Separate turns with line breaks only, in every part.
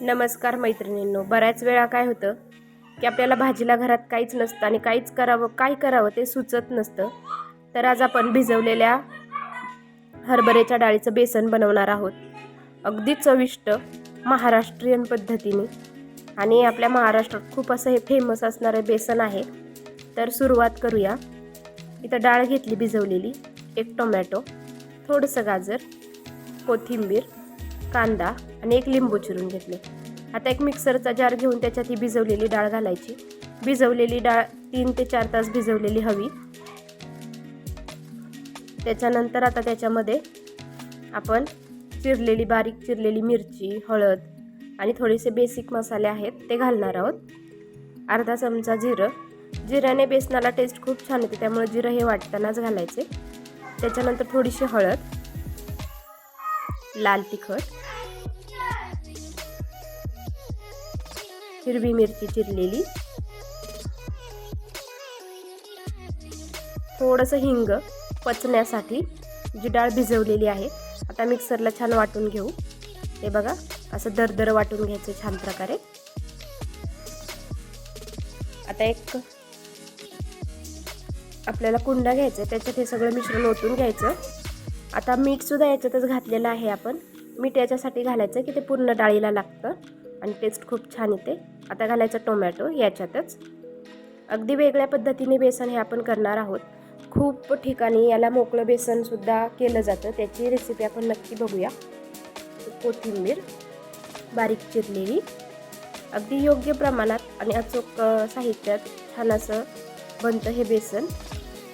नमस्कार मैत्रिणींनो बऱ्याच वेळा काय होतं की आपल्याला भाजीला घरात काहीच नसतं आणि काहीच करावं काय करावं ते सुचत नसतं. तर आज आपण भिजवलेल्या हरभऱ्याच्या डाळीचं बेसन बनवणार आहोत. अगदी चविष्ट महाराष्ट्रीयन पद्धतीने. आणि आपल्या महाराष्ट्रात खूप असं हे फेमस असणारं बेसन आहे. तर सुरुवात करूया. इथं डाळ घेतली भिजवलेली. एक टोमॅटो थोडंसं गाजर कोथिंबीर कांदा आणि एक लिंबू चिरून घेतले. आता एक मिक्सरचा जार घेऊन त्याच्यात ही भिजवलेली डाळ घालायची. भिजवलेली डाळ तीन ते चार तास भिजवलेली हवी. त्याच्यानंतर आता त्याच्यामध्ये आपण चिरलेली बारीक चिरलेली मिरची हळद आणि थोडेसे बेसिक मसाले आहेत ते घालणार आहोत. अर्धा चमचा जिरं. जिऱ्याने बेसनाला टेस्ट खूप छान येते त्यामुळे जिरं हे वाटतानाच घालायचे. त्याच्यानंतर थोडीशी हळद. लाल तिखट हिरवी मिरची चिरलेली थोडंसं हिंग पचण्यासाठी जी डाळ भिजवलेली आहे आता मिक्सरला छान वाटून घेऊ. हे बघा असं दरदर वाटून घ्यायचं छान प्रकारे. आता एक आपल्याला कुंडा घ्यायचा त्याच्यात हे सगळं मिश्रण ओतून घ्यायचं. आता मीठसुद्धा याच्यातच घातलेलं आहे आपण. मीठ याच्यासाठी घालायचं की ते पूर्ण डाळीला लागतं आणि टेस्ट खूप छान येते. आता घालायचं टोमॅटो याच्यातच. अगदी वेगळ्या पद्धतीने बेसन हे आपण करणार आहोत. खूप ठिकाणी याला मोकळं बेसनसुद्धा केलं जातं. त्याची रेसिपी आपण नक्की बघूया. कोथिंबीर बारीक चिरलेली. अगदी योग्य प्रमाणात आणि अचूक साहित्यात छान असं बनतं हे बेसन.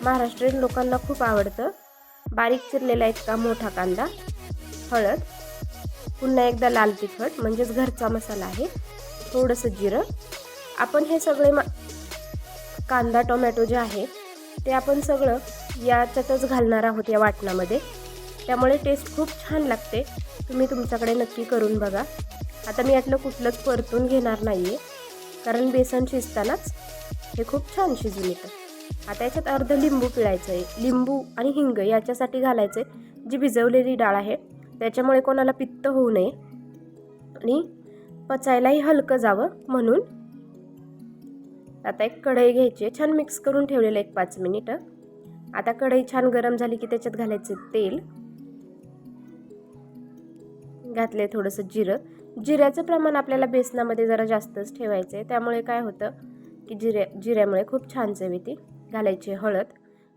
महाराष्ट्रीयन लोकांना खूप आवडतं. बारीक चिरलेला इतका मोठा कांदा हळद पुन्हा एकदा लाल तिखट म्हणजेच घरचा मसाला आहे थोडंसं जिरं. आपण हे सगळे मा कांदा टोमॅटो जे आहे ते आपण सगळं याच्यातच घालणार आहोत या वाटणामध्ये. त्यामुळे टेस्ट खूप छान लागते. तुम्ही तुमच्याकडे नक्की करून बघा. आता मी यातलं कुठलंच परतून घेणार नाही आहे कारण बेसन शिजतानाच हे खूप छान शिजून येतं. आता याच्यात अर्ध लिंबू पिळायचं आहे लिंबू आणि हिंग याच्यासाठी घालायचं आहे जी भिजवलेली डाळ आहे त्याच्यामुळे कोणाला पित्त होऊ नये. आणि पचायलाही हलकं जावं म्हणून. आता एक कढई घ्यायची आहे. छान मिक्स करून ठेवलेलं एक पाच मिनिटं आता कढई छान गरम झाली की त्याच्यात घालायचं तेल. घातले थोडंसं जिरं. जिऱ्याचं प्रमाण आपल्याला बेसनामध्ये जरा जास्तच ठेवायचं आहे त्यामुळे काय होतं की जिऱ्या जिऱ्यामुळे खूप छान चव येते घालायची हळद.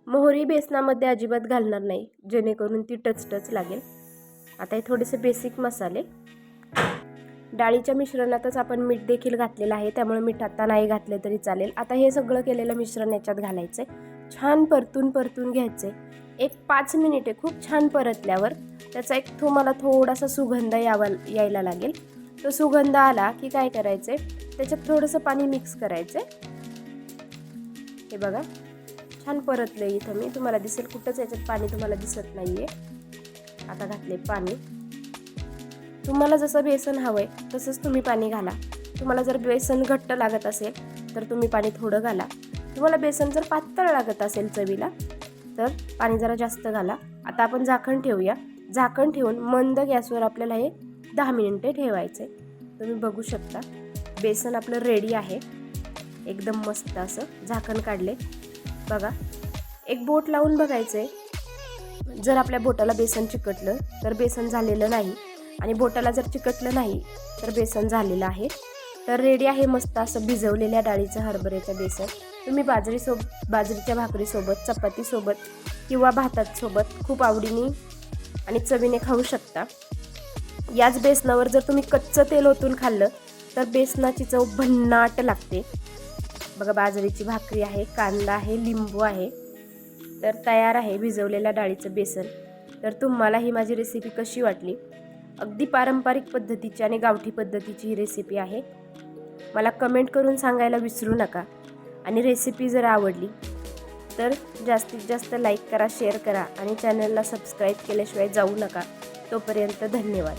मोहरी बेसनामध्ये अजिबात घालणार नाही जेणेकरून ती टचटच लागेल. आता हे थोडेसे बेसिक मसाले. डाळीच्या मिश्रणातच आपण मीठ देखील घातलेलं आहे त्यामुळे मीठ आत्ता नाही घातलं तरी चालेल. आता हे सगळं केलेलं मिश्रण याच्यात घालायचं आहे छान परतून परतून घ्यायचं एक पाच मिनिटे खूप छान परतल्यावर त्याचा एक तुम्हाला थोडासा सुगंध यावा यायला लागेल. तो सुगंध आला की काय करायचं आहे त्याच्यात थोडंसं पाणी मिक्स करायचं हे बघा. छान परतलं इथं मी. तुम्हाला दिसेल कुठंच याच्यात पाणी तुम्हाला दिसत नाही आहे आता घातले पाणी. तुम्हाला जसं बेसन हवं आहे तसंच तुम्ही पाणी घाला. तुम्हाला जर बेसन घट्ट लागत असेल तर तुम्ही पाणी थोडं घाला. तुम्हाला बेसन जर पातळ लागत असेल चवीला तर पाणी जरा जास्त घाला. आता आपण झाकण ठेवूया. झाकण ठेवून मंद गॅसवर आपल्याला हे दहा मिनिटे ठेवायचे तुम्ही बघू शकता. बेसन आपलं रेडी आहे. एकदम मस्त असं झाकण काढले बघा. एक बोट लावून बघायचं आहे जर आपल्या बोटाला बेसन चिकटलं तर बेसन झालेलं नाही. आणि बोटाला जर चिकटलं नाही तर बेसन झालेलं आहे. तर रेडी आहे मस्त असं भिजवलेल्या डाळीचं हरभऱ्याचं बेसन. तुम्ही बाजरीसोब बाजरीच्या भाकरीसोबत चपातीसोबत किंवा भातासोबत खूप आवडीने आणि चवीने खाऊ शकता. याच बेसनावर जर तुम्ही कच्चं तेल ओतून खाल्लं तर बेसनाची चव भन्नाट लागते. बघा बाजरीची भाकरी आहे कांदा आहे लिंबू आहे. तर तयार आहे भिजवलेल्या डाळीचं बेसन. तर तुम्हाला ही माझी रेसिपी कशी वाटली? अगदी पारंपरिक पद्धतीची आणि गावठी पद्धतीची ही रेसिपी आहे. मला कमेंट करून सांगायला विसरू नका. आणि रेसिपी जर आवडली तर जास्तीत जास्त लाईक करा शेअर करा आणि चॅनलला सबस्क्राईब केल्याशिवाय जाऊ नका. तोपर्यंत धन्यवाद.